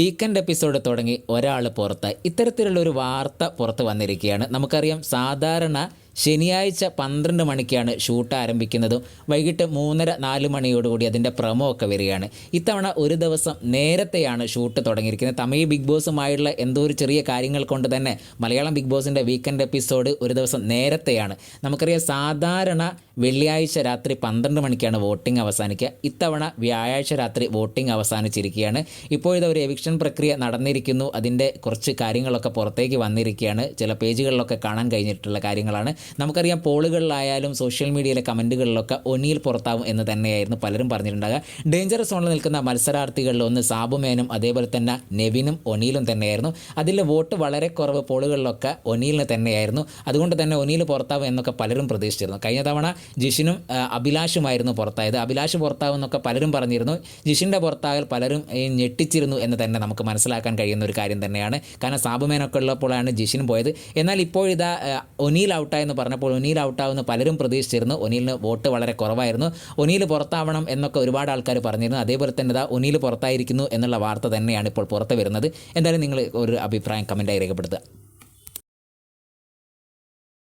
Weekend episode തുടങ്ങി ഒരാൾ പുറത്ത് ഇത്തരത്തിലുള്ള ഒരു വാർത്ത പുറത്ത് വന്നിരിക്കുകയാണ്. നമുക്കറിയാം സാധാരണ ശനിയാഴ്ച പന്ത്രണ്ട് മണിക്കാണ് ഷൂട്ട് ആരംഭിക്കുന്നതും. വൈകിട്ട് മൂന്നര നാല് മണിയോടുകൂടി അതിന്റെ പ്രമോ ഒക്കെ വരികയാണ്. ഇത്തവണ ഒരു ദിവസം നേരത്തെയാണ് ഷൂട്ട് തുടങ്ങിയിരിക്കുന്നത്. തമിഴ് ബിഗ് ബോസുമായുള്ള എന്തോ ഒരു ചെറിയ കാര്യങ്ങൾ കൊണ്ട് തന്നെ മലയാളം ബിഗ് ബോസിന്റെ വീക്കെൻഡ് എപ്പിസോഡ് ഒരു ദിവസം നേരത്തെയാണ്. നമുക്കറിയാം സാധാരണ വെള്ളിയാഴ്ച രാത്രി പന്ത്രണ്ട് മണിക്കാണ് വോട്ടിംഗ് അവസാനിക്കുക. ഇത്തവണ വ്യാഴാഴ്ച രാത്രി വോട്ടിംഗ് അവസാനിച്ചിരിക്കുകയാണ്. ഇപ്പോഴത്തെ ഒരു എവിക്ഷൻ പ്രക്രിയ നടന്നിരിക്കുന്നു. അതിന്റെ കുറച്ച് കാര്യങ്ങളൊക്കെ പുറത്തേക്ക് വന്നിരിക്കുകയാണ്. ചില പേജുകളിലൊക്കെ കാണാൻ കഴിഞ്ഞിട്ടുള്ള കാര്യങ്ങളാണ്. നമുക്കറിയാം പോളുകളിലായാലും സോഷ്യൽ മീഡിയയിലെ കമന്റുകളിലൊക്കെ ഒനിയിൽ പുറത്താവും എന്ന് തന്നെയായിരുന്നു പലരും പറഞ്ഞിട്ടുണ്ടാകുക ഡേഞ്ചറസ് സോണിൽ നിൽക്കുന്ന മത്സരാർത്ഥികളിൽ ഒന്ന് സാബുമേനും അതേപോലെ തന്നെ നെവിനും ഒനിയിലും തന്നെയായിരുന്നു. അതിലെ വോട്ട് വളരെ കുറവ് പോളുകളിലൊക്കെ ഒനിയിലിന് തന്നെയായിരുന്നു. അതുകൊണ്ട് തന്നെ ഒനിയിൽ പുറത്താവും എന്നൊക്കെ പലരും പ്രതീക്ഷിച്ചിരുന്നു. കഴിഞ്ഞ തവണ ജിഷിനും അഭിലാഷുമായിരുന്നു പുറത്തായത്. അഭിലാഷ് പുറത്താവും എന്നൊക്കെ പലരും പറഞ്ഞിരുന്നു. ജിഷിന്റെ പുറത്താകൽ പലരും ഞെട്ടിച്ചിരുന്നു എന്ന് തന്നെ നമുക്ക് മനസ്സിലാക്കാൻ കഴിയുന്ന ഒരു കാര്യം തന്നെയാണ്. കാരണം സാബുമേനൊക്കെ ഉള്ളപ്പോഴാണ് ജിഷിൻ പോയത്. എന്നാൽ ഇപ്പോഴിതാ ഒനിയിൽ ഔട്ടായെന്ന് പറഞ്ഞപ്പോൾ ഒനീൽ ഔട്ടാവുമെന്ന് പലരും പ്രതീക്ഷിച്ചിരുന്നു. ഒനീലിന് വോട്ട് വളരെ കുറവായിരുന്നു. ഒനീൽ പുറത്താവണം എന്നൊക്കെ ഒരുപാട് ആൾക്കാർ പറഞ്ഞിരുന്നു. അതേപോലെ തന്നെ ഇതാ ഒനീൽ പുറത്തായിരിക്കുന്നു എന്നുള്ള വാർത്ത തന്നെയാണ് ഇപ്പോൾ പുറത്ത് വരുന്നത് എന്തായാലും നിങ്ങൾ ഒരു അഭിപ്രായം കമന്റായി രേഖപ്പെടുത്തുക.